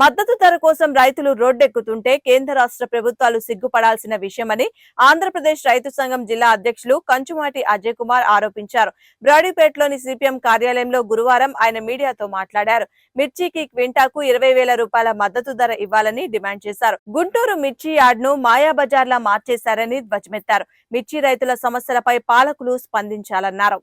మద్దతు ధర కోసం రైతులు రోడ్డెక్కుతుంటే కేంద్ర రాష్ట్ర ప్రభుత్వాలు సిగ్గుపడాల్సిన విషయమని ఆంధ్రప్రదేశ్ రైతు సంఘం జిల్లా అధ్యక్షులు కంచుమాటి అజయ్ కుమార్ ఆరోపించారు. బ్రాడీపేటలోని సిపిఎం కార్యాలయంలో గురువారం ఆయన మీడియాతో మాట్లాడారు. మిర్చికి క్వింటాకు ఇరవై వేల రూపాయల మద్దతు ధర ఇవ్వాలని డిమాండ్ చేశారు. గుంటూరు మిర్చి యార్డ్ను మాయాబజార్లా మార్చేశారని ధ్వజమెత్తారు. మిర్చి రైతుల సమస్యలపై పాలకులు స్పందించాలన్నారు.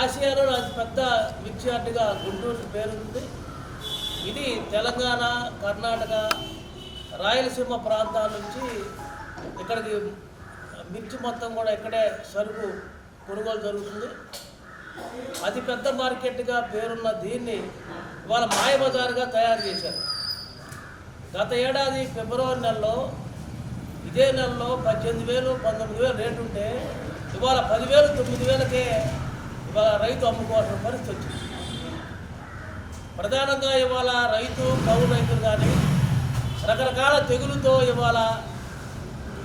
ఆసియాలో అతి పెద్ద మిర్చి గుంటూరు పేరుంది. ఇది తెలంగాణ కర్ణాటక రాయలసీమ ప్రాంతాల నుంచి ఇక్కడికి మిర్చి మొత్తం కూడా ఇక్కడే సరుకు కొనుగోలు జరుగుతుంది. అతి పెద్ద మార్కెట్గా పేరున్న దీన్ని ఇవాళ మాయబజారుగా తయారు చేశారు. గత ఏడాది ఫిబ్రవరి నెలలో ఇదే నెలలో పద్దెనిమిది వేలు పంతొమ్మిది వేలు రేటు ఉంటే ఇవాళ పదివేలు తొమ్మిది వేలకే ఇవాళ రైతు అమ్ముకోవాల్సిన పరిస్థితి వచ్చింది. ప్రధానంగా ఇవాళ రైతు కౌలు రైతులు కానీ రకరకాల తెగులుతో ఇవాళ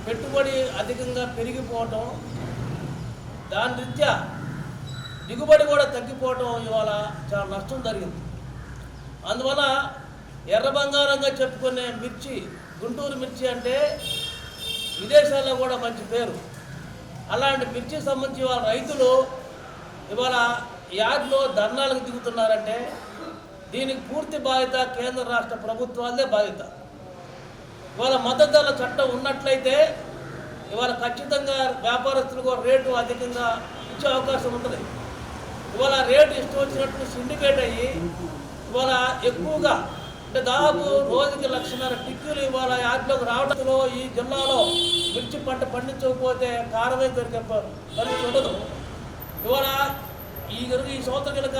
పెట్టుబడి అధికంగా పెరిగిపోవటం దాని రీత్యా దిగుబడి కూడా తగ్గిపోవటం ఇవాళ చాలా నష్టం జరిగింది. అందువల్ల ఎర్ర బంగారంగా చెప్పుకునే మిర్చి గుంటూరు మిర్చి అంటే విదేశాల్లో కూడా మంచి పేరు. అలాంటి మిర్చి సంబంధించి వాళ్ళ రైతులు ఇవాళ యార్డ్లో ధర్నాలకు దిగుతున్నారంటే దీనికి పూర్తి బాధ్యత కేంద్ర రాష్ట్ర ప్రభుత్వాలదే బాధ్యత. ఇవాళ మద్దతుల చట్టం ఉన్నట్లయితే ఇవాళ ఖచ్చితంగా వ్యాపారస్తులకు రేటు అధికంగా ఇచ్చే అవకాశం ఉంటుంది. ఇవాళ రేటు ఇష్టం వచ్చినట్టు సిండికేట్ అయ్యి ఇవాళ ఎక్కువగా అంటే దాదాపు రోజుకి లక్షన్నర టిక్కులు ఇవాళ యార్డ్లోకి రావడంలో ఈ జిల్లాలో మిర్చి పంట పండించకపోతే కారమే దొరికే పరిస్థితి ఉండదు. ఇవాళ ఈ ఈ సంవత్సరం కనుక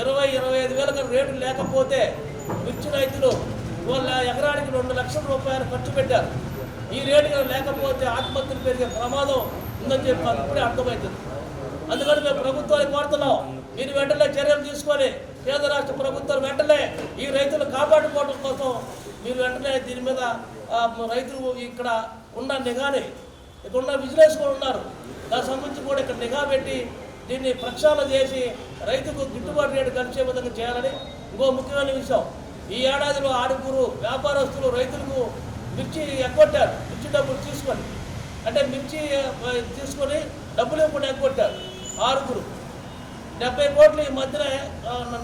ఇరవై ఇరవై ఐదు వేల రేటు లేకపోతే మిర్చి రైతులు ఇవాళ ఎకరానికి రెండు లక్షల రూపాయలు ఖర్చు పెట్టారు. ఈ రేటు లేకపోతే ఆత్మహత్యలు పెరిగే ప్రమాదం ఉందని చెప్పి మాకు ఇప్పుడే అర్థమవుతుంది అందుకని మేము ప్రభుత్వాన్ని కోరుతున్నాం. మీరు వెంటనే చర్యలు తీసుకొని కేంద్ర రాష్ట్ర ప్రభుత్వం వెంటనే ఈ రైతులు కాపాడుకోవడం కోసం మీరు వెంటనే దీని మీద రైతులు ఇక్కడ ఉన్న నిఘాని ఇక్కడ ఉన్న విజిలెన్స్ కూడా ఉన్నారు. దానికి సంబంధించి కూడా ఇక్కడ నిఘా పెట్టి దీన్ని ప్రక్షాళన చేసి రైతుకు గిట్టుబాటు రేటు కలిసే విధంగా చేయాలని ఇంకో ముఖ్యమైన విషయం. ఈ ఏడాదిలో ఆరుగురు వ్యాపారస్తులు రైతులకు మిర్చి ఎగ్గొట్టారు. మిర్చి డబ్బులు తీసుకొని. అంటే మిర్చి తీసుకొని డబ్బులు ఇవ్వకుండా ఎగ్గొట్టారు ఆరుగురు. డెబ్బై కోట్లు ఈ మధ్యన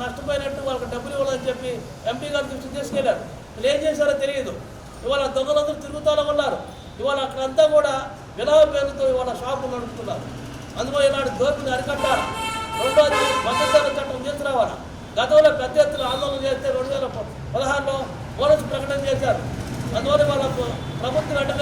నష్టపోయినట్టు వాళ్ళకి డబ్బులు ఇవ్వాలని చెప్పి ఎంపీ గారు దృష్టి తీసుకెళ్ళారు. వీళ్ళు ఏం చేశారో తెలియదు. ఇవాళ దొంగలందరూ తిరుగుతానే ఉన్నారు. ఇవాళ అక్కడంతా కూడా విలావ పేరుతో ఇవాళ షాపులు నడుపుతున్నారు? అందులో ఈనాడు దోపిని అరికట్టాలి రెండోది భద్రత చట్టం తీసుకురావాలి గతంలో పెద్ద ఎత్తున ఆందోళన చేస్తే రెండు వేల పదహారులో బోనస్ ప్రకటన చేశారు. అందువల్ల వాళ్ళ ప్రభుత్వం వెంటనే